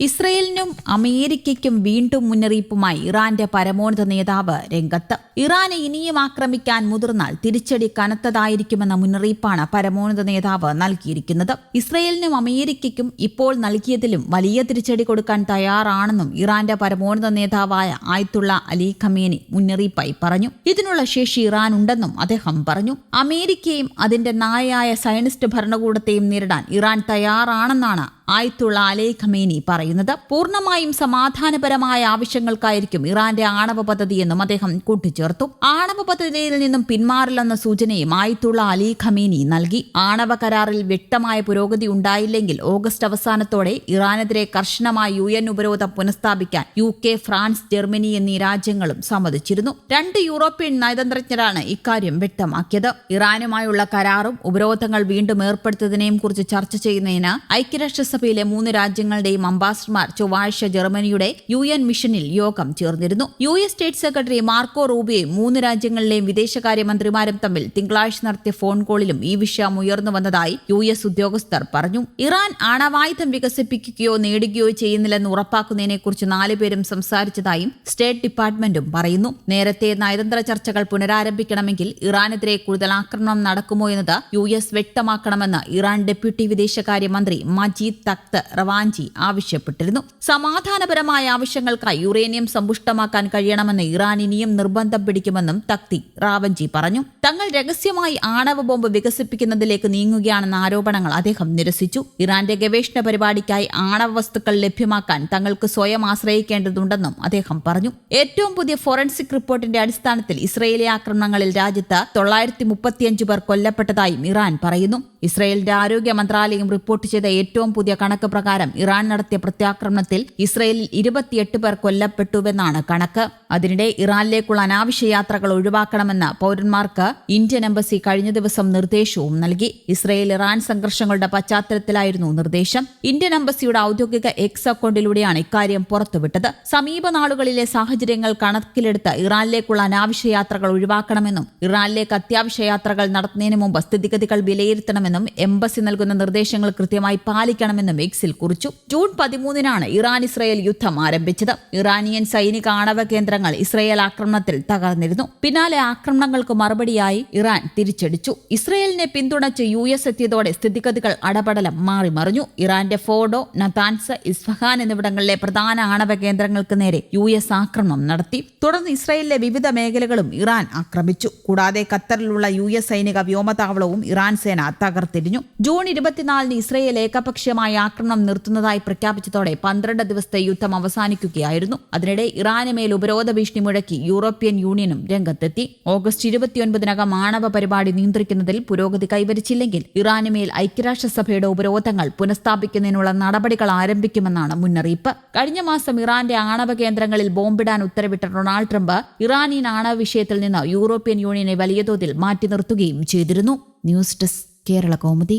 ഇസ്രയേലിനും അമേരിക്കയ്ക്കും വീണ്ടും മുന്നറിയിപ്പുമായി ഇറാന്റെ പരമോന്നത നേതാവ് രംഗത്ത്. ഇറാനെ ഇനിയും ആക്രമിക്കാൻ മുതിർന്നാൽ തിരിച്ചടി കനത്തതായിരിക്കുമെന്ന മുന്നറിയിപ്പാണ് പരമോന്നത നേതാവ് നൽകിയിരിക്കുന്നത്. ഇസ്രയേലിനും അമേരിക്കയ്ക്കും ഇപ്പോൾ നൽകിയതിലും വലിയ തിരിച്ചടി കൊടുക്കാൻ തയ്യാറാണെന്നും ഇറാന്റെ പരമോന്നത നേതാവായ ആയത്തുള്ള അലി ഖമേനി മുന്നറിയിപ്പായി പറഞ്ഞു. ഇതിനുള്ള ശേഷി ഇറാൻ ഉണ്ടെന്നും അദ്ദേഹം പറഞ്ഞു. അമേരിക്കയും അതിന്റെ നായയായ സയനിസ്റ്റ് ഭരണകൂടത്തെയും നേരിടാൻ ഇറാൻ തയ്യാറാണെന്നാണ് ആയത്തുള്ള അലേ ഖമേനി പറയുന്നത്. പൂർണമായും സമാധാനപരമായ ആവശ്യങ്ങൾക്കായിരിക്കും ഇറാന്റെ ആണവ പദ്ധതിയെന്നും അദ്ദേഹം കൂട്ടിച്ചേർത്തു. ആണവ പദ്ധതിയിൽ നിന്നും പിന്മാറില്ലെന്ന സൂചനയും ആയിത്തുള്ള അലി ഖമീനി നൽകി. ആണവ കരാറിൽ വ്യക്തമായ പുരോഗതി ഉണ്ടായില്ലെങ്കിൽ ഓഗസ്റ്റ് അവസാനത്തോടെ ഇറാനെതിരെ കർശനമായ യു എൻ ഉപരോധം പുനഃസ്ഥാപിക്കാൻ യു കെ ഫ്രാൻസ് ജർമ്മനി എന്നീ രാജ്യങ്ങളും സമ്മതിച്ചിരുന്നു. രണ്ട് യൂറോപ്യൻ നയതന്ത്രജ്ഞരാണ് ഇക്കാര്യം വ്യക്തമാക്കിയത്. ഇറാനുമായുള്ള കരാറും ഉപരോധങ്ങൾ വീണ്ടും ഏർപ്പെടുത്തുന്നതിനെയും കുറിച്ച് ചർച്ച ചെയ്യുന്നതിന് ഐക്യരാഷ്ട്രസഭയിലെ മൂന്ന് രാജ്യങ്ങളുടെയും അംബാസിഡർമാർ ചൊവ്വാഴ്ച ജർമ്മനിയുടെ യു എൻ മിഷനിൽ യോഗം ചേർന്നിരുന്നു. U S state secretary Marco റൂബിയും മൂന്ന് രാജ്യങ്ങളിലെയും വിദേശകാര്യമന്ത്രിമാരും തമ്മിൽ തിങ്കളാഴ്ച നടത്തിയ ഫോൺ കോളിലും ഈ വിഷയം ഉയർന്നു വന്നതായി യു എസ് ഉദ്യോഗസ്ഥർ പറഞ്ഞു. ഇറാൻ ആണവായുധം വികസിപ്പിക്കുകയോ നേടുകയോ ചെയ്യുന്നില്ലെന്ന് ഉറപ്പാക്കുന്നതിനെക്കുറിച്ച് നാലുപേരും സംസാരിച്ചതായും സ്റ്റേറ്റ് ഡിപ്പാർട്ട്മെന്റും പറയുന്നു. നേരത്തെ നയതന്ത്ര ചർച്ചകൾ പുനരാരംഭിക്കണമെങ്കിൽ ഇറാനെതിരെ കൂടുതൽ ആക്രമണം നടക്കുമോ എന്നത് യു എസ് വ്യക്തമാക്കണമെന്ന് ഇറാൻ ഡെപ്യൂട്ടി വിദേശകാര്യമന്ത്രി മജീദ് തക്ത് റവാഞ്ചി ആവശ്യപ്പെട്ടിരുന്നു. സമാധാനപരമായ ആവശ്യങ്ങൾക്കായി യുറേനിയം സമ്പുഷ്ടമാക്കാൻ കഴിയണമെന്ന് ഇറാൻ ഇനിയും നിർബന്ധം പിടിക്കുമെന്നും തക്തി റാവഞ്ചി പറഞ്ഞു. തങ്ങൾ രഹസ്യമായി ആണവ ബോംബ് വികസിപ്പിക്കുന്നതിലേക്ക് നീങ്ങുകയാണെന്ന ആരോപണങ്ങൾ അദ്ദേഹം നിരസിച്ചു. ഇറാന്റെ ഗവേഷണ പരിപാടിക്കായി ആണവ വസ്തുക്കൾ ലഭ്യമാക്കാൻ തങ്ങൾക്ക് സ്വയം ആശ്രയിക്കേണ്ടതുണ്ടെന്നും അദ്ദേഹം പറഞ്ഞു. ഏറ്റവും പുതിയ ഫോറൻസിക് റിപ്പോർട്ടിന്റെ അടിസ്ഥാനത്തിൽ ഇസ്രയേലി ആക്രമണങ്ങളിൽ രാജ്യത്ത് തൊള്ളായിരത്തി മുപ്പത്തിയഞ്ച് പേർ കൊല്ലപ്പെട്ടതായും ഇറാൻ പറയുന്നു. ഇസ്രയേലിന്റെ ആരോഗ്യ മന്ത്രാലയം റിപ്പോർട്ട് ചെയ്ത ഏറ്റവും പുതിയ കണക്ക് പ്രകാരം ഇറാൻ നടത്തിയ പ്രത്യാക്രമണത്തിൽ ഇസ്രയേലിൽ ഇരുപത്തിയെട്ട് പേർ കൊല്ലപ്പെട്ടുവെന്നാണ് കണക്ക്. അതിനിടെ ഇറാനിലേക്കുള്ള അനാവശ്യ യാത്രകൾ ഒഴിവാക്കണമെന്ന് പൌരന്മാർക്ക് ഇന്ത്യൻ എംബസി കഴിഞ്ഞ ദിവസം നിർദ്ദേശവും നൽകി. ഇസ്രയേൽ ഇറാൻ സംഘർഷങ്ങളുടെ പശ്ചാത്തലത്തിലായിരുന്നു നിർദ്ദേശം. ഇന്ത്യൻ എംബസിയുടെ ഔദ്യോഗിക എക്സ് അക്കൗണ്ടിലൂടെയാണ് ഇക്കാര്യം പുറത്തുവിട്ടത്. സമീപ നാളുകളിലെ സാഹചര്യങ്ങൾ കണക്കിലെടുത്ത് ഇറാനിലേക്കുള്ള അനാവശ്യ യാത്രകൾ ഒഴിവാക്കണമെന്നും ഇറാനിലേക്ക് അത്യാവശ്യ യാത്രകൾ നടത്തുന്നതിന് മുമ്പ് സ്ഥിതിഗതികൾ വിലയിരുത്തണമെന്നും എംബസി നൽകുന്ന നിർദ്ദേശങ്ങൾ കൃത്യമായി പാലിക്കണമെന്നും എക്സിൽ കുറിച്ചു. ജൂൺ പതിമൂന്നിനാണ് ഇറാൻ ഇസ്രയേൽ യുദ്ധം ആരംഭിച്ചത്. ഇറാനിയൻ സൈനിക ആണവ കേന്ദ്രങ്ങൾ ഇസ്രയേൽ ആക്രമണത്തിൽ തകർന്നിരുന്നു. പിന്നാലെ ആക്രമണങ്ങൾക്ക് മറുപടിയായി ഇറാൻ തിരിച്ചടിച്ചു. ഇസ്രയേലിനെ പിന്തുണച്ച് യു എസ് എത്തിയതോടെ സ്ഥിതിഗതികൾ അടപടലം മാറിമറിഞ്ഞു ഇറാന്റെ ഫോഡോ നതാൻസ് ഇസ്ഫഹാൻ എന്നിവിടങ്ങളിലെ പ്രധാന ആണവ കേന്ദ്രങ്ങൾക്ക് നേരെ യു എസ് ആക്രമണം നടത്തി. തുടർന്ന് ഇസ്രയേലിലെ വിവിധ മേഖലകളും ഇറാൻ ആക്രമിച്ചു. കൂടാതെ ഖത്തറിലുള്ള യു എസ് സൈനിക വ്യോമതാവളവും ഇറാൻ സേന തകർത്തിരിഞ്ഞു. ജൂൺ ഇരുപത്തിനാലിന് ഇസ്രയേൽ ഏകപക്ഷീയമായ ആക്രമണം നിർത്തുന്നതായി പ്രഖ്യാപിച്ചതോടെ പന്ത്രണ്ട് ദിവസത്തെ യുദ്ധം അവസാനിക്കുകയായിരുന്നു. അതിനിടെ ഇറാന് മേൽ ഉപരോധ ഭീഷണി മുഴക്കി യൂറോപ്യൻ യൂണിയനും രംഗത്തെത്തി. ഓഗസ്റ്റ് ഇരുപത്തിയൊൻപതിനകം ആണവ പരിപാടി നിയന്ത്രിക്കുന്നതിൽ പുരോഗതി കൈവരിച്ചില്ലെങ്കിൽ ഇറാന് മേൽ ഐക്യരാഷ്ട്രസഭയുടെ ഉപരോധങ്ങൾ പുനഃസ്ഥാപിക്കുന്നതിനുള്ള നടപടികൾ ആരംഭിക്കുമെന്നാണ് മുന്നറിയിപ്പ്. കഴിഞ്ഞ മാസം ഇറാന്റെ ആണവ കേന്ദ്രങ്ങളിൽ ബോംബിടാൻ ഉത്തരവിട്ട ഡൊണാൾഡ് ട്രംപ് ഇറാനിയൻ ആണവ വിഷയത്തിൽ നിന്ന് യൂറോപ്യൻ യൂണിയനെ വലിയ തോതിൽ മാറ്റി നിർത്തുകയും ചെയ്തിരുന്നു. News desk Kerala Kaumudi